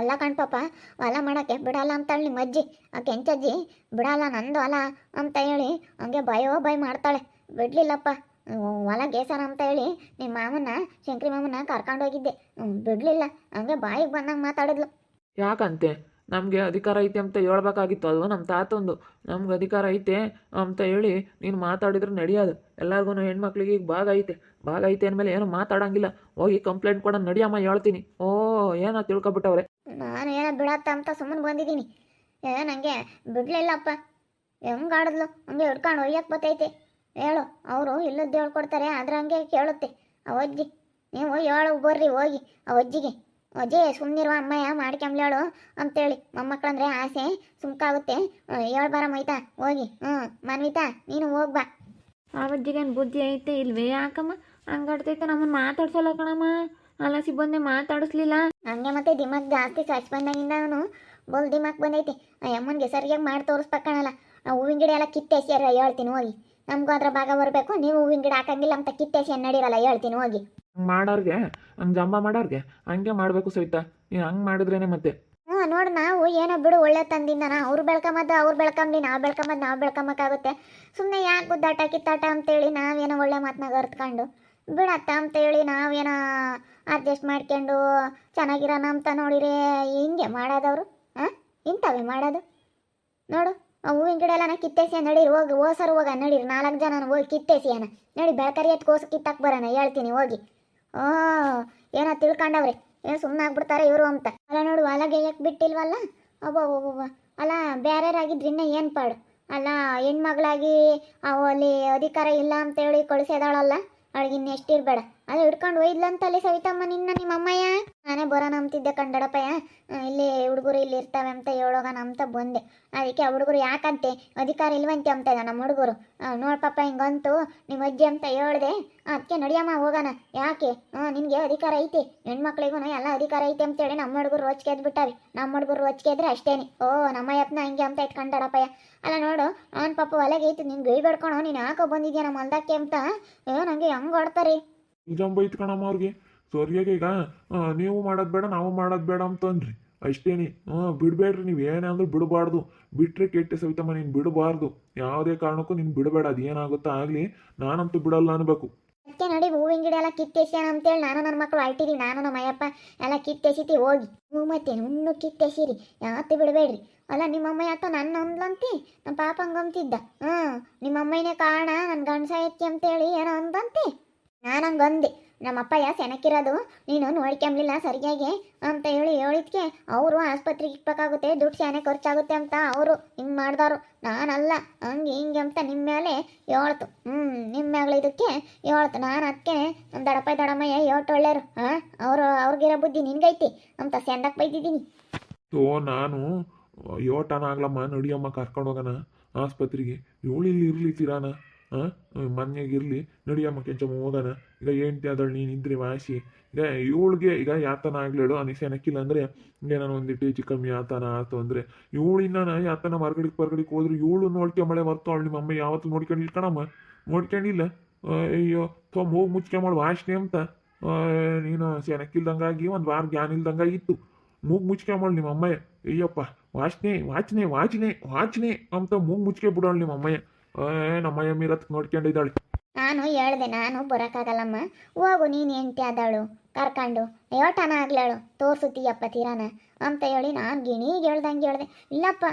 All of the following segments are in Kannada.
ಅಲ್ಲ ಕಣ್ ಪಾಪ, ಹೊಲ ಮಾಡೋಕ್ಕೆ ಬಿಡಲ್ಲ ಅಂತಾಳೆ ನಿಮ್ಮ ಅಜ್ಜಿ, ಆ ಕೆಂಚಜ್ಜಿ, ಬಿಡಲ್ಲ ನಂದು ಹೊಲ ಅಂತ ಹೇಳಿ ಹಂಗೆ ಭಯೋ ಭಯ ಮಾಡ್ತಾಳೆ. ಬಿಡ್ಲಿಲ್ಲಪ್ಪ, ಹೊಲ ಗೇಸಾರ ಅಂತ ಹೇಳಿ ನಿಮ್ಮ ಮಾಮನ ಶಂಕರಿ ಮಾಮನ ಕರ್ಕೊಂಡು ಹೋಗಿದ್ದೆ. ಬಿಡ್ಲಿಲ್ಲ, ಹಂಗೆ ಬಾಯಿಗೆ ಬಂದಂಗೆ ಮಾತಾಡಿದ್ಲು. ಯಾಕಂತೆ? ನಮಗೆ ಅಧಿಕಾರ ಐತೆ ಅಂತ ಹೇಳ್ಬೇಕಾಗಿತ್ತು, ಅದು ನಮ್ಮ ತಾತಂದು. ನಮ್ಗೆ ಅಧಿಕಾರ ಐತೆ ಅಂತ ಹೇಳಿ ನೀನು ಮಾತಾಡಿದ್ರೆ ನಡೆಯೋದು. ಎಲ್ಲರಿಗೂ ಹೆಣ್ಮಕ್ಳಿಗೆ ಈಗ ಭಾಗ ಐತೆ. ಭಾಗ ಐತೆ ಅಂದಮೇಲೆ ಏನು ಮಾತಾಡಂಗಿಲ್ಲ. ಹೋಗಿ ಕಂಪ್ಲೇಂಟ್ ಕೊಡ ನಡಿಯಮ್ಮ ಹೇಳ್ತೀನಿ. ಓ ಏನೋ ತಿಳ್ಕೊಬಿಟ್ಟವ್ರೆ? ನಾನು ಏನೋ ಬಿಡತ್ತ ಅಂತ ಸುಮ್ಮನೆ ಬಂದಿದ್ದೀನಿ. ಏ ನನಗೆ ಬಿಡ್ಲಿಲ್ಲಪ್ಪ. ಹೆಂಗೆ ಆಡಿದ್ಲು? ಹಂಗೆ ಹಿಡ್ಕೊಂಡು ಒಯ್ಯಕ್ಕೆ ಬತ್ತೈತೆ ಹೇಳು ಅವರು ಇಲ್ಲದ್ದು ಹೇಳ್ಕೊಡ್ತಾರೆ ಆದ್ರೆ ಹಂಗೆ ಕೇಳುತ್ತೆ. ಆ ಅಜ್ಜಿ ನೀವು ಹೇಳು ಬರ್ರಿ ಹೋಗಿ. ಆ ಅಜ್ಜಿಗೆ ಅಜ್ಜಿ ಸುಮ್ಮನಿರುವ ಅಮ್ಮಯ್ಯ ಮಾಡ್ಕೊಂಬ್ಲೇಳು ಅಂತೇಳಿ. ಮೊಮ್ಮಕ್ಕಳಂದ್ರೆ ಆಸೆ ಸುಮ್ಕಾಗುತ್ತೆ. ಹೇಳ್ಬಾರ ಮೈತಾ ಹೋಗಿ. ಹ್ಞೂ ಮನ್ವಿತಾ ನೀನು ಹೋಗ್ಬಾ ಆ ಅಜ್ಜಿಗೇನು ಬುದ್ಧಿ ಐತೆ ಇಲ್ವೇ ಯಾಕಮ್ಮ? ಹಂಗಾಡ್ತೈತೆ ನಮ್ಮನ್ನು ಮಾತಾಡ್ಸಲ್ಲ ಕಣಮ್ಮ. ಅಲ್ಲ ಸಿಬ್ಬಂದಿ ಮಾತಾಡಿಸ್ಲಿಲ್ಲ. ಹಂಗೆ ಮತ್ತೆ ದಿಮಾಕ್ ಜಾಸ್ತಿ ಸಚ್ ಬಂದಾಗಿಂದ ಅವನು ಬೋಲ್ ದಿಮಾಕ್ ಬಂದೈತಿ. ಆ ಅಮ್ಮನಿಗೆ ಸರಿಯಾಗಿ ಮಾಡಿ ತೋರಿಸ್ಬೇಕಣಲ್ಲ ಆ ಹೂವಿನ ಗಿಡ ಎಲ್ಲ ಕಿತ್ತೆಸಿಯರ ಹೇಳ್ತೀನಿ ಹೋಗಿ. ನಮಗೂ ಅದ್ರ ಭಾಗ ಬರಬೇಕು. ನೀವು ಹೂವಿನ ಗಿಡ ಹಾಕಂಗಿಲ್ಲ ಅಂತ ಕಿತ್ತೆಸಿ ನಡೀರಲ್ಲ ಹೇಳ್ತೀನಿ ಹೋಗಿ. ಮಾಡೋರ್ಗೆ ಹಂಗೆ ಜಂಬ ಮಾಡೋರ್ಗೆ ಹಂಗೆ ಮಾಡಬೇಕು ಸಹಿತ ನೀನು ಹಂಗೆ ಮಾಡಿದ್ರೇನೆ ಮತ್ತೆ? ಹ್ಞೂ ನೋಡು ನಾವು ಏನೋ ಬಿಡು ಒಳ್ಳೆ ತಂದಿಂದನ ಅವ್ರು ಬೆಳ್ಕೊಂಬದ್ದು ಅವ್ರು ಬೆಳ್ಕೊಂಬಿ ನಾವು ಬೆಳ್ಕೊಂಬದ್ದು ನಾವು ಬೆಳ್ಕೊಂಬಕ್ಕಾಗುತ್ತೆ. ಸುಮ್ಮನೆ ಯಾಕೆ ಗುದ್ದಾಟ ಕಿತ್ತಾಟ ಅಂತೇಳಿ ನಾವೇನೋ ಒಳ್ಳೆ ಮಾತನಾಗ ಅರ್ತ್ಕೊಂಡು. ಬಿಡತ್ತ ಅಂತೇಳಿ ನಾವೇನ ಅಡ್ಜಸ್ಟ್ ಮಾಡ್ಕೊಂಡು ಚೆನ್ನಾಗಿರೋಣ ಅಂತ ನೋಡಿರಿ, ಹಿಂಗೆ ಮಾಡೋದವರು ಹಾಂ ಇಂಥವೇ ಮಾಡೋದು? ನೋಡು ಹೂವಿನ ಗಿಡ ಎಲ್ಲ ಕಿತ್ತೇಸಿ ನಡೀರಿ ಹೋಗಿ ಓಸರು ಹೋಗ ನಡೀರಿ ನಾಲ್ಕು ಜನ ಹೋಗಿ ಕಿತ್ತೇಸಿ ನೋಡಿ, ಬೆಳಕರಿ ಎತ್ ಕೋಸು ಕಿತ್ತಾಕ್ ಬರೋಣ ಹೇಳ್ತೀನಿ ಹೋಗಿ. ಓ ಏನೋ ತಿಳ್ಕೊಂಡವ್ರೆ, ಏನು ಸುಮ್ಮನೆ ಆಗ್ಬಿಡ್ತಾರೆ ಇವರು ಅಂತ. ಅಲ್ಲ ನೋಡು ಹೊಲಗೆ ಯಾಕೆ ಬಿಟ್ಟಿಲ್ವಲ್ಲ? ಒಬ್ಬ ಒಬ್ಬ ಅಲ್ಲ ಬೇರೆಯವರಾಗಿದ್ರೆ ಏನು ಪಾಡು? ಅಲ್ಲ, ಹೆಣ್ಮಗಳಾಗಿ ಅವಲ್ಲಿ ಅಧಿಕಾರ ಇಲ್ಲ ಅಂತೇಳಿ ಕಳಿಸಿದಾಳಲ್ಲ? ಅವಳಿಗೆ ಇನ್ನು ಎಷ್ಟಿರ್ಬೇಡ ಅದು ಹಿಡ್ಕೊಂಡು ಒಯ್ದ್ಲಂತಲ್ಲಿ ಸವಿತಮ್ಮ ನಿನ್ನ ನಿಮ್ಮ ಅಮ್ಮಯ್ಯ? ನಾನೇ ಬರೋಣ ಅಂತಿದ್ದೆ ಕಂಡಡಪ್ಪಯ್ಯ ಇಲ್ಲಿ ಹುಡುಗರು ಇಲ್ಲಿ ಇರ್ತಾವೆ ಅಂತ ಹೇಳೋಗೋಣ ಅಂತ ಬಂದೆ. ಅದಕ್ಕೆ ಹುಡುಗರು ಯಾಕಂತೆ? ಅಧಿಕಾರ ಇಲ್ವಂತೆ ಅಂತ ನಮ್ಮ ಹುಡುಗರು. ನೋಡ್ ಪಾಪ ಹಿಂಗಂತು ನಿಮ್ಮ ಅಜ್ಜಿ ಅಂತ ಹೇಳ್ದೆ. ಅದಕ್ಕೆ ನಡಿಯಮ್ಮ ಹೋಗೋಣ. ಯಾಕೆ? ನಿನಗೆ ಅಧಿಕಾರ ಐತಿ. ಹೆಣ್ಮಕ್ಳಿಗೂ ಎಲ್ಲ ಅಧಿಕಾರ ಐತೆ ಅಂತೇಳಿ ನಮ್ಮ ಹುಡುಗರು ರೋಚಿಗೆ ಬಿಟ್ಟಾವೆ ನಮ್ಮ ಹುಡುಗರು ರೋಚಿಗೆ ಇದ್ರೆ ಅಷ್ಟೇನೆ. ಓ ನಮ್ಮ ಯತ್ನ ಹಿಂಗೆ ಅಂತ ಇತ್ತು ಕಂಡಡಪ್ಪಯ್ಯ ಅಲ್ಲ ನೋಡು ಅವ್ನ ಪಾಪ ಒಲೆಗೆ ಐತಿ. ನಿನ್ಗೆ ಗೈ ಬೇಡ್ಕೊಳೋ ನೀನು ಯಾಕೋ ಬಂದಿದ್ಯಾ ನಮ್ಮ ಹೊಲ್ದಕ್ಕೆ ಅಂತ? ಏ, ನಂಗೆ ಹೆಂಗೆ ಹೊಡ್ತಾರೆ? ಜಂಬ ಐತ್ ಕಣಮ್ಮ ಅವ್ರಿಗೆ ಸರಿಯಾಗಿ ಈಗ ನೀವು ಮಾಡೋದು ಬೇಡ, ನಾವು ಮಾಡೋದು ಬೇಡ ಅಂತಂದ್ರಿ ಅಷ್ಟೇನಿ. ಹಾಂ ಬಿಡಬೇಡ್ರಿ ನೀವು. ಏನೇ ಅಂದ್ರೂ ಬಿಡಬಾರ್ದು. ಬಿಟ್ರೆ ಕೆಟ್ಟ ಸವಿತಮ್ಮ, ನೀನು ಬಿಡಬಾರ್ದು. ಯಾವುದೇ ಕಾರಣಕ್ಕೂ ನೀನು ಬಿಡಬೇಡ. ಅದು ಏನಾಗುತ್ತೋ ಆಗಲಿ, ನಾನಂತೂ ಬಿಡಲ್ಲ ಅನ್ಬೇಕು. ಅದಕ್ಕೆ ನೋಡಿ, ಹೂವಿನ ಗಿಡ ಎಲ್ಲ ಕಿತ್ತೆಸ್ಯಾನ ಅಂತೇಳಿ ನಾನು ನನ್ನ ಮಕ್ಕಳು ಅಳ್ತೀರಿ ನಾನು ನಮ್ಮ ಅಯ್ಯಪ್ಪ ಎಲ್ಲ ಕಿತ್ತೆಸಿತಿ ಹೋಗಿ. ಹ್ಞೂ ಮತ್ತೆ ಹುಣ್ಣು ಕಿತ್ತೆಸಿರಿ. ಯಾವತ್ತು ಬಿಡಬೇಡ್ರಿ. ಅಲ್ಲ ನಿಮ್ಮಮ್ಮ ಯಾತ ನನ್ನ ಅಂದ್ಲಂತಿ? ನಮ್ಮ ಪಾಪ ಹಂಗಂತಿದ್ದ. ಹಾಂ ನಿಮ್ಮಮ್ಮನೇ ಕಾರಣ ನನ್ನ ಗಂಡಸ ಎತ್ತಿ ಅಂತೇಳಿ ಏನೋ ಅಂದಂತೆ ನಾನು ಹಂಗೊಂದೆ ಅಪ್ಪಯ್ಯ ಸೆನಕ್ಕಿರೋದು ನೀನು ನೋಡ್ಕೊಂಬ್ಲಿಲ್ಲ ಸರಿಯಾಗಿ? ಅಂತ ಹೇಳಿ ಹೇಳಿದ್ಕೆ, ಅವರು ಆಸ್ಪತ್ರೆಗೆ ಇಕ್ಬೇಕಾಗುತ್ತೆ, ದುಡ್ಡು ಶಾನೆ ಖರ್ಚಾಗುತ್ತೆ ಅಂತ ಅವರು ಹಿಂಗೆ ಮಾಡ್ದಾರು ನಾನಲ್ಲ, ಹಂಗೆ ಹಿಂಗೆ ಅಂತ ನಿಮ್ಮ ಮೇಲೆ ಹೇಳ್ತು. ಹ್ಞೂ ನಿಮ್ಮ ಮ್ಯಾಗಳ ಇದಕ್ಕೆ ಹೇಳ್ತು. ನಾನು ಅದಕ್ಕೆ ನಮ್ಮ ದಡಪ್ಪ ದಡಮ್ಮಯ್ಯ ಹೇಳ್ತು ಒಳ್ಳೆಯರು ಹಾಂ ಅವರು, ಅವ್ರಿಗಿರೋ ಬುದ್ಧಿ ನಿನ್ಗೈತಿ ಅಂತ ಸೆಂದಕ್ಕೆ ಬೈದಿದ್ದೀನಿ. ಸೊ ನಾನು ಯೋಟನ ಆಗ್ಲಮ್ಮ ನಡಿಯಮ್ಮ ಕರ್ಕೊಂಡು ಹೋಗೋಣ ಆಸ್ಪತ್ರೆಗೆ. ಇವಳು ಇಲ್ಲಿ ಇರ್ಲಿ ತಿರಾನ ಹಾಂ ಮನೆಯಾಗ ಇರಲಿ. ನಡಿಯಮ್ಮ ಕೆಂಚಮ್ಮ, ಹೋಗೋಣ. ಈಗ ಹೆಂಡ್ತಿ ಅದಳು ನೀನು ಇದ್ರೆ ವಾಸಿ. ಈಗ ಇವಳಿಗೆ ಈಗ ಯಾತನ ಆಗ್ಲೇಳು ಅನಿಸೆ ಅನ್ನಕ್ಕಿಲ್ಲ ಅಂದರೆ ಈಗ ನಾನು ಒಂದಿಟ್ಟು ಹೆಚ್ಚು ಕಮ್ಮಿ ಯಾತನ ಆಯ್ತು ಅಂದರೆ ಇವಳಿಂದ ಯಾತನ ಮರ್ಗಡಿಗೆ ಪರ್ಗಡಿಗೆ ಹೋದ್ರೆ, ಇವಳು ನೋಡ್ಕೊಂಬಳೆ ಮಳೆ ಅವಳು ನಿಮ್ಮ ಅಮ್ಮ ಯಾವತ್ತು ನೋಡ್ಕೊಂಡಿಲ್ಲ ಕಣಮ್ಮ. ನೋಡ್ಕೊಂಡಿಲ್ಲ? ಅಯ್ಯೋ ತೊಂಬ ಹೋಗಿ ಮುಚ್ಕೊಂಬಳು ವಾಸನೆ ಅಂತ. ನೀನು ಸೆನಕ್ಕಿಲ್ದಂಗಾಗಿ ಒಂದು ವಾರ ಜ್ಞಾನ ಇಲ್ದಂಗಾಗಿತ್ತು ಮೂಗು ಮುಚ್ಕೊಂಬಳು ನಿಮ್ಮ ಅಮ್ಮಯ್ಯ. ಅಯ್ಯಪ್ಪ, ವಾಸನೆ, ವಾಚನೆ ವಾಚನೆ ವಾಚನೆ ಅಂತ ಮೂಗು ಮುಚ್ಕೆ ಬಿಡೋಳು ನಿಮ್ಮ ಅಮ್ಮಯ್ಯ. ನಮ್ಮಯ್ಯ ಮೀರತ್ ನೋಡ್ಕೊಂಡಿದ್ದಾಳೆ. ನಾನು ಹೇಳ್ದೆ, ನಾನು ಬರೋಕ್ಕಾಗಲ್ಲಮ್ಮ. ಹೋಗು, ನೀನು ಎಂಟಿ ಆದಳು, ಕರ್ಕೊಂಡು. ಯೋಟನ ಆಗ್ಲಾಳು ತೋರ್ಸುತ್ತೀಯಪ್ಪ ತೀರಾನ ಅಂತ ಹೇಳಿ ನಾನು ಗಿಣಿಗೆ ಹೇಳ್ದಂಗೆ ಹೇಳ್ದೆ. ಇಲ್ಲಪ್ಪ,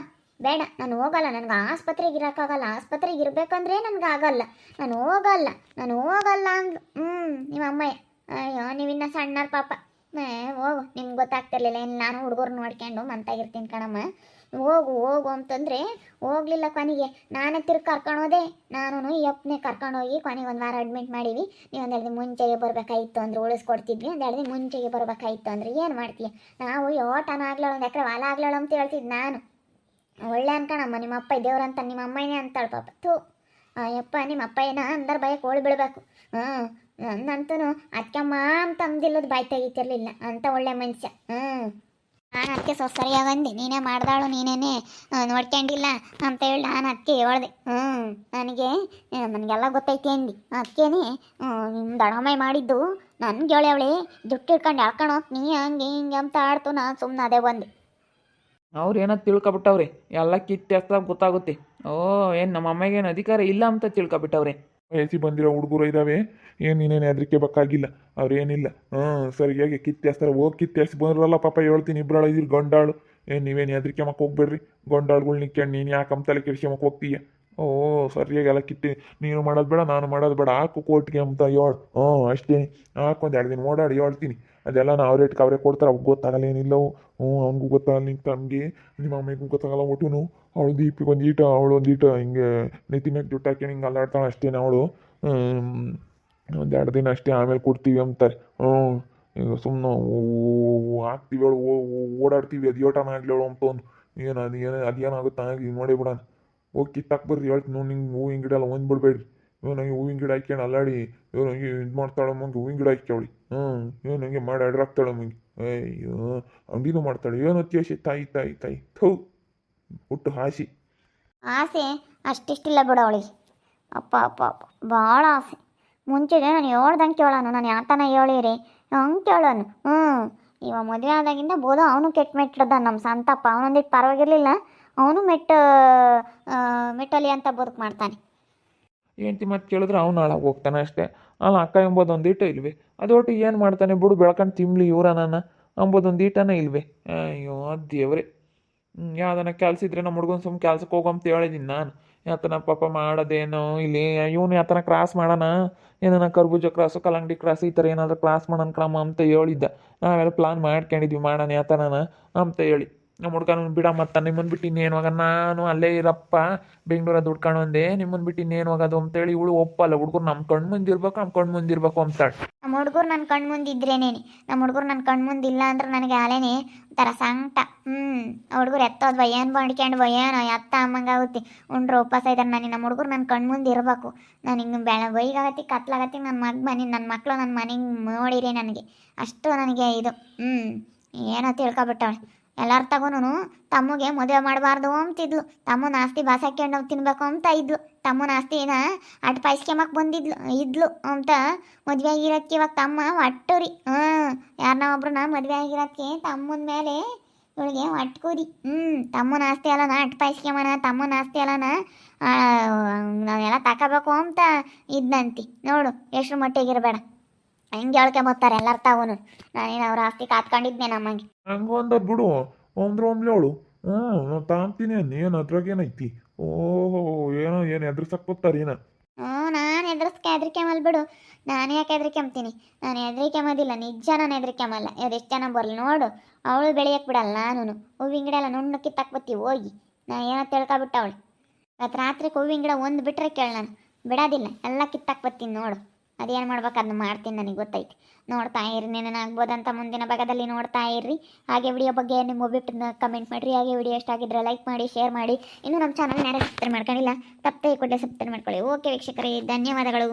ಬೇಡ, ನಾನು ಹೋಗಲ್ಲ, ನನಗೆ ಆಸ್ಪತ್ರೆಗೆ ಇರೋಕ್ಕಾಗಲ್ಲ. ಆಸ್ಪತ್ರೆಗೆ ಇರಬೇಕಂದ್ರೆ ನನಗೆ ಆಗಲ್ಲ. ನಾನು ಹೋಗಲ್ಲ ನಾನು ಹೋಗಲ್ಲ ಅಂದ್ಲು. ಹ್ಞೂ ನಿಮ್ಮ ಅಮ್ಮಯ್ಯ ಅಯ್ಯೋ ನೀವಿನ್ನ ಸಣ್ಣರ ಪಾಪ. ಏ ಹೋಗು. ನಿಮ್ಗೆ ಗೊತ್ತಾಗ್ತಿರ್ಲಿಲ್ಲ. ಏನು ನಾನು ಹುಡುಗರು ನೋಡ್ಕೊಂಡು ಮಂತಾಗಿರ್ತೀನಿ ಕಣಮ್ಮ. ಹೋಗು ಹೋಗು ಅಂತಂದರೆ ಹೋಗ್ಲಿಲ್ಲ ಕೊನೆಗೆ. ನಾನೇ ತಿರ್ಗಿ ಕರ್ಕೊಂಡೋದೆ ನಾನು ಯಪ್ಪನೆ ಕರ್ಕೊಂಡೋಗಿ ಕೊನೆಗೆ ಒಂದು ವಾರ ಅಡ್ಮಿಟ್ ಮಾಡೀವಿ. ನೀವು ಒಂದು ಮುಂಚೆಗೆ ಬರಬೇಕಾಗಿತ್ತು ಅಂದ್ರೆ ಉಳಿಸ್ಕೊಡ್ತಿದ್ವಿ. ಒಂದು ಹೇಳಿದ್ರೆ ಮುಂಚೆಗೆ ಬರಬೇಕಾಗಿತ್ತು ಅಂದ್ರೆ ಏನು ಮಾಡ್ತೀಯ? ನಾವು ಯೋಟನ ಆಗ್ಲಾಳ, ಒಂದು ಎಕರೆ ಹೊಲ ಆಗ್ಲಾಳ ಅಂತ ಹೇಳ್ತಿದ್ದು ನಾನು. ಒಳ್ಳೆ ಅನ್ಕಣಮ್ಮ ನಿಮ್ಮ ಅಪ್ಪ ದೇವ್ರಂತ ನಿಮ್ಮ ಅಮ್ಮನೇ ಅಂತಾಳೆ ಪಾಪ. ಥೂ. ಯಪ್ಪ, ನಿಮ್ಮ ಅಪ್ಪ ಏನ ಅಂದ್ರೆ ಭಯ ಕೋಳಿ ಬಿಡಬೇಕು ಹ್ಞೂ ನನ್ನಂತೂ ಅಕ್ಕಮ್ಮ ಅಂತ ಅಂದಿಲ್ಲದ ಬಾಯ್ ತೆಗಿತಿರ್ಲಿಲ್ಲ. ಅಂತ ಒಳ್ಳೆ ಮನುಷ್ಯ. ಹ್ಞೂ ನಾನು ಅದಕ್ಕೆ ಸೊ ಸರಿಯಾಗಿ ಅಂದೆ ನೀನೇ ಮಾಡ್ದಾಳು ನೀನೇನೆ. ನೋಡ್ಕೊಂಡಿಲ್ಲ ಅಂತ ಹೇಳಿ ನಾನು ಅದಕ್ಕೆ ಹೇಳ್ದೆ. ಹ್ಞೂ ನನಗೆ ನನಗೆಲ್ಲ ಗೊತ್ತೈತಿ ಅಂದು. ಅದಕ್ಕೇನೆ ದಡಮೈ ಮಾಡಿದ್ದು ನನ್ಗೆ ಹೇಳವಳೆ ದುಡ್ಡು ಇಟ್ಕೊಂಡು ಎಳ್ಕೊಂಡು ನೀ ಹಂಗೆ ಹಿಂಗೆ ಅಂತ ಆಡ್ತು. ನಾನು ಸುಮ್ಮನೆ ಅದೇ ಬಂದೆ. ಅವ್ರು ಏನೋ ತಿಳ್ಕೊಬಿಟ್ಟವ್ರೆ? ಎಲ್ಲ ಕಿತ್ತೆಸ್ದಾಗ ಗೊತ್ತಾಗುತ್ತೆ. ಓ, ಏನು ನಮ್ಮ ಅಮ್ಮಗೇನು ಅಧಿಕಾರ ಇಲ್ಲ ಅಂತ ತಿಳ್ಕೊಬಿಟ್ಟವ್ರೆ? ವಯಸ್ಸಿ ಬಂದಿರೋ ಹುಡುಗರು ಇದ್ದಾವೆ ಏನು ನೀನೇನು ಹೆದರಿಕೆ ಬೇಕಾಗಿಲ್ಲ. ಅವ್ರೇನಿಲ್ಲ ಹ್ಞೂ ಸರಿಯಾಗಿ ಕಿತ್ತೇಸ್ತಾರೆ ಹೋಗಿ? ಕಿತ್ತೇಸಿ ಬಂದ್ರಲ್ಲ ಪಾಪ, ಹೇಳ್ತೀನಿ, ಇಬ್ರಾಳು ಇದ್ರ ಗಂಡಾಳು. ಏನು ನೀವೇನು ಹೆದರಿಕೆ ಮಕ್ಕ ಹೋಗ್ಬೇಡ್ರಿ. ಗಂಡಾಳುಗಳು ನಿಕ್ಕೊಂಡು ನೀನು ಯಾಕೆ ಅಂತಲೆ ಮಕ್ಕ ಹೋಗ್ತೀಯ? ಓ ಸರಿಯಾಗಿ ಎಲ್ಲ ಕಿತ್ತಿ ನೀನು ಮಾಡೋದು ಬೇಡ, ನಾನು ಮಾಡೋದು ಬೇಡ. ಹಾಕು ಕೋರ್ಟ್ಗೆ ಅಂತ ಹೇಳು. ಹ್ಞೂ ಅಷ್ಟೇ ಹಾಕು ಒಂದು ಎರಡು ದಿನ ಓಡಾಡಿ ಹೇಳ್ತೀನಿ. ಅದೆಲ್ಲ ನಾವು ರೇಟ್ಗೆ ಅವರೇ ಕೊಡ್ತಾರೆ, ಅವ್ಗೆ ಗೊತ್ತಾಗಲ್ಲ ಏನಿಲ್ಲವು ಹ್ಞೂ, ಅವ್ನಿಗೂ ಗೊತ್ತಾಗಲ್ಲ ನಿಂಗೆ ತಮಗೆ ನಿಮ್ಮ ಅಮ್ಮಿಗೂ ಗೊತ್ತಾಗಲ್ಲ ಒಟ್ಟುನು ಅವಳು ದೀಪಿಗೆ ಒಂದು ಈಟ, ಅವಳು ಒಂದು ಈಟ, ಹಿಂಗೆ ನೆತ್ತಿ ದುಡ್ಡು ಹಾಕಿ ಹಿಂಗೆ ಅಲ್ಲಾಡ್ತಾಳೆ ಅಷ್ಟೇ ಅವಳು. ಒಂದು ಎರಡು ದಿನ ಅಷ್ಟೇ ಆಮೇಲೆ ಕೊಡ್ತೀವಿ ಅಂತಾರೆ. ಹ್ಞೂ, ಈಗ ಸುಮ್ಮನೆ ಹಾಕ್ತೀವಿ ಅವಳು ಓಡಾಡ್ತೀವಿ, ಅದು ಯೋಟನ ಆಗಲಿ ಅವಳು ಅಂತ ಒಂದು ಏನು, ಅದು ಏನು ಅದೇನಾಗುತ್ತೆ ಹಾಗೆ ನೋಡಿ ಬಿಡೋಣ. ಹೋಗಿ ಕಿತ್ತಾಕ್ ಬರ್ರಿ, ಹೇಳ್ತೀನಿ ನೋಡಿ ನಿಂಗೆ ಹೂವಿನ ಗಿಡ ಎಲ್ಲ ಒಂದು ಬಿಡಬೇಡ್ರಿ. ಇವ್ ನಂಗೆ ಹೂವಿನ ಗಿಡ ಹಾಕ್ಯಣ ಅಲ್ಲಾಡಿ. ಇವ್ ನಂಗೆ ಇದು ಮಾಡ್ತಾಳೆ ಮುಂಗೆ ಹೂವಿನ ಗಿಡ ಹಾಕ್ಯಾವಳಿ ಹ್ಞೂ ಇವ್ ನಂಗೆ ಮಾಡಿ ಅಡ್ರಾಕ್ತಾಳೆ ಮುಂಗೆ ಅಯ್ಯೋ, ಅಂಗಡಿನೂ ಮಾಡ್ತಾಳೆ. ಏನು ಅತ್ಯಾಶೆ ತಾಯಿ ತಾಯಿ ತಾಯಿ. ಥೂ, ಹುಟ್ಟು ಹಾಸಿ. ಆಸೆ ಅಷ್ಟಿಷ್ಟಿಲ್ಲ ಬಿಡ ಅವಳಿ ಅಪ್ಪ ಅಪ್ಪ ಅಪ್ಪ. ಭಾಳ ಆಸೆ. ಮುಂಚೆಗೆ ನಾನು ಹೇಳ್ದಂಗೆ ಕೇಳೋನು. ನಾನು ಯಾತನ ಹೇಳಿರಿ? ಹಂಗೆ ಕೇಳೋನು. ಹ್ಞೂ ಇವ ಮದುವೆ ಆದಾಗಿಂದ ಬೋದು ಅವನು ಕೆಟ್ಟ ಮೆಟ್ಟಿಡ್ದ ನಮ್ಮ ಸಂತಪ್ಪ. ಅವನೊಂದಿಟ್ಟು ಪರವಾಗಿರ್ಲಿಲ್ಲ. ಅವನು ಮೆಟ್ಟ ಮೆಟ್ಟಲಿ ಅಂತ ಬದುಕು ಮಾಡ್ತಾನೆ. ಹೆಂಡ್ತಿ ಮತ್ತೆ ಕೇಳಿದ್ರೆ ಅವನು ಹಾಳಾಗಿ ಹೋಗ್ತಾನೆ ಅಷ್ಟೇ. ಅಲ್ಲ, ಅಕ್ಕ ಎಂಬುದೊಂದು ಈಟ ಇಲ್ವೇ? ಅದೊಟ್ಟು ಏನು ಮಾಡ್ತಾನೆ ಬಿಡು, ಬೆಳ್ಕೊಂಡು ತಿನ್ಲಿ ಇವರ ಅಂಬೋದ ಅಂಬೋದೊಂದು ಇಲ್ವೇ? ಅಯ್ಯೋ ದೇವ್ರೆ. ಯಾವ್ದನ ಕೆಲಸ ಇದ್ರೆ ನಮ್ಮ ಹುಡುಗನ ಸುಮ್ಮನೆ ಕೆಲ್ಸಕ್ಕೆ ಹೋಗಂತ ಹೇಳಿದ್ದೀನಿ ನಾನು. ಯಾತನ ಪಾಪ ಮಾಡೋದೇನೋ ಇಲ್ಲಿ, ಇವನು ಯಾತನ ಕ್ರಾಸ್ ಮಾಡೋಣ? ಏನನ ಕರ್ಬೂಜ ಕ್ರಾಸು ಕಲ್ಲಂಗಡಿ ಕ್ರಾಸ್ ಈ ಥರ ಏನಾದರೂ ಕ್ರಾಸ್ ಮಾಡೋಣ ಕ್ರಮ ಅಂತ ಹೇಳಿದ್ದ. ನಾವೆಲ್ಲ ಪ್ಲಾನ್ ಮಾಡ್ಕೊಂಡಿದ್ವಿ, ಮಾಡೋಣ ಯಾತನ ಅಂತ ಹೇಳಿ. ನಮ್ಮ ಹುಡ್ಗನ ಬಿಡ ಮತ್ತ ನಿಮ್ಮನ್ನು ಬಿಟ್ಟು ಇನ್ನೇನು? ಹೋಗ ನಾನು ಅಲ್ಲೇ ಇರಪ್ಪ ಬೆಂಗಳೂರ ದುಡ್ಕೊಂಡು ಒಂದೇ ನಿಮ್ಮನ್ನು ಬಿಟ್ಟು ಇನ್ನೇನು ಹೋಗೋದು ಅಂತೇಳಿ ಇವಳು ಒಪ್ಪಲ್ಲ. ಹುಡುಗರು ನಮ್ಮ ಕಣ್ಣು ಮುಂದೆ ಇರ್ಬೇಕು ನಮ್ಮ ಕಣ್ಣು ಮುಂದೆ ಇರ್ಬೇಕು ನಮ್ಮ ಹುಡುಗರು ನನ್ನ ಕಣ್ಣು ಮುಂದೆ ಇದ್ರೇನೇನೆ ನಮ್ಮ ಹುಡುಗರು ನನ್ನ ಕಣ್ಣು ಮುಂದೆ ಇಲ್ಲ ಅಂದ್ರೆ ನನಗೆ ಆಲೇನೆ ಒಂಥರ ಸಂಕಟ. ಹ್ಞೂ ಹುಡುಗರು ಎತ್ತೋದ್ವ ಏನು ಮಾಡ್ಕೊಂಡು ಏನೋ ಎತ್ತ ಅಮ್ಮಂಗಾಗುತ್ತೆ ಉಂಡ್ರೆ ಉಪವಾಸ ಇದ್ದಾರೆ ನಾನು ನಮ್ಮ ಹುಡುಗರು ನನ್ನ ಕಣ್ಣು ಮುಂದೆ ಇರಬೇಕು. ನಾನು ಹಿಂಗೆ ಬೈಗಾಗತ್ತಿ ಕತ್ಲಾಗತ್ತಿ ನನ್ನ ಮಗ ಮನೆ ನನ್ನ ಮಕ್ಕಳು ನನ್ನ ಮನೆಗೆ ನೋಡಿರಿ ನನಗೆ. ಅಷ್ಟು ನನಗೆ ಇದು. ಹ್ಞೂ ಏನೋ ತಿಳ್ಕೊಬಿಟ್ಟವಳೆ. ಎಲ್ಲರ ತಗೋನು ತಮ್ಮಗೆ ಮದುವೆ ಮಾಡಬಾರ್ದು ಅಂತಿದ್ಲು. ತಮ್ಮನ ಆಸ್ತಿ ಬಾಸ್ ಹಾಕ್ಕೊಂಡು ನಾವು ತಿನ್ಬೇಕು ಅಂತ ಇದ್ಲು. ತಮ್ಮನ ಆಸ್ತಿನ ಅಟ್ ಪಾಯಿಸ್ಕೆಮಕ್ ಬಂದಿದ್ಲು, ಇದ್ಲು ಅಂತ ಮದುವೆ ಆಗಿರೋದಕ್ಕೆ ಇವಾಗ ತಮ್ಮ ಒಟ್ಟು ರೀ ಹ್ಞೂ ಯಾರನ್ನ ಒಬ್ರನ್ನ ಮದುವೆ ಆಗಿರೋದಕ್ಕೆ ತಮ್ಮನ ಮೇಲೆ ಇವಳಿಗೆ ಒಟ್ಟು ಕೂರಿ ಹ್ಞೂ ತಮ್ಮನ ಆಸ್ತಿ ಅಲ್ಲನ, ಅಟ್ ಪಾಯಿಸ್ಕೆಮನ ತಮ್ಮನ ಆಸ್ತಿ ಅಲ್ಲನ ನಾವೆಲ್ಲ ತಗೋಬೇಕು ಅಂತ ಇದ್ನಂತಿ. ನೋಡು ಎಷ್ಟು ಮಟ್ಟಿಗಿರಬೇಡ. ಹಿಂಗೆ ಹೇಳ್ಕೊಂಬತ್ತಾರೆ ಎಲ್ಲರ ಅವನು ನಾನೇನು ಅವ್ರ ಆಸ್ತಿ ಕಾತ್ಕೊಂಡಿದ್ನೆ ನಮ್ಮಂಗೆ. ಹಂಗ ಒಂದ ಬಿಡು. ಒಂದ್ರ ಒಮ್ಲೆ ಅವಳು. ಹ್ಞೂ ತಾಂತೀನಿ ಏನು ಅದ್ರಾಗ ಏನೈತಿ ಓಹೋ ಏನೋ ಏನು ಎದುರ್ಸಕ್ ಏನ? ಹ್ಞೂ ನಾನು ಹೆದರ್ಸ್ಕೆ ಹೆದರಿಕೆಮಲ್ ಬಿಡು. ನಾನು ಯಾಕೆ ಹೆದರಿಕೆಂಬ್ತೀನಿ ನಾನು ಹೆದರಿಕೆಂಬೋದಿಲ್ಲ ನಿಜ ನಾನು ಹೆದರಿಕೆಂಬಲ್ಲ ಎಷ್ಟು ಜನ ಬರಲಿ ನೋಡು. ಅವಳು ಬೆಳೆಯಕ್ಕೆ ಬಿಡಲ್ಲ ನಾನು ಹೂವಿನ ಗಿಡ ಎಲ್ಲ ನುಣ್ಣು ಕಿತ್ತಾಕ್ಬತ್ತಿ ಹೋಗಿ. ನಾನು ಏನೋ ತಿಳ್ಕೊಬಿಟ್ಟ ಅವಳು ಇವತ್ತು ರಾತ್ರಿ ಹೂವಿನ ಗಿಡ ಒಂದು ಬಿಟ್ಟರೆ ಕೇಳ ನಾನು. ಬಿಡೋದಿಲ್ಲ ಎಲ್ಲ ಕಿತ್ತಾಕ್ ಬತ್ತೀನಿ ನೋಡು. ಅದೇನು ಮಾಡ್ಬೇಕು? ಅದನ್ನ ಮಾಡ್ತೀನಿ ನನಗೆ ಗೊತ್ತೈತೆ. ನೋಡ್ತಾ ಇರಿ ನೆನನಾಗ್ಬೋದಂತ ಮುಂದಿನ ಭಾಗದಲ್ಲಿ ನೋಡ್ತಾ ಇರ್ರಿ ಹಾಗೆ ವಿಡಿಯೋ ಬಗ್ಗೆ ನಿಮ್ಮ ಒಬ್ಬಿಟ್ಟನ್ನ ಕಮೆಂಟ್ ಮಾಡಿರಿ. ಹಾಗೆ ವಿಡಿಯೋ ಇಷ್ಟ ಆಗಿದ್ರೆ ಲೈಕ್ ಮಾಡಿ ಶೇರ್ ಮಾಡಿ. ಇನ್ನೂ ನಮ್ಮ ಚಾನಲ್ ಯಾರು ಸಬ್ಸ್ಕ್ರೈಬ್ ಮಾಡ್ಕೊಂಡಿಲ್ಲ, ತಪ್ಪೇ ಕೂಡಲೇ ಸಬ್ಸ್ಕ್ರೈಬ್ ಮಾಡ್ಕೊಳ್ಳಿ. ಓಕೆ ವೀಕ್ಷಕರೇ, ಧನ್ಯವಾದಗಳು.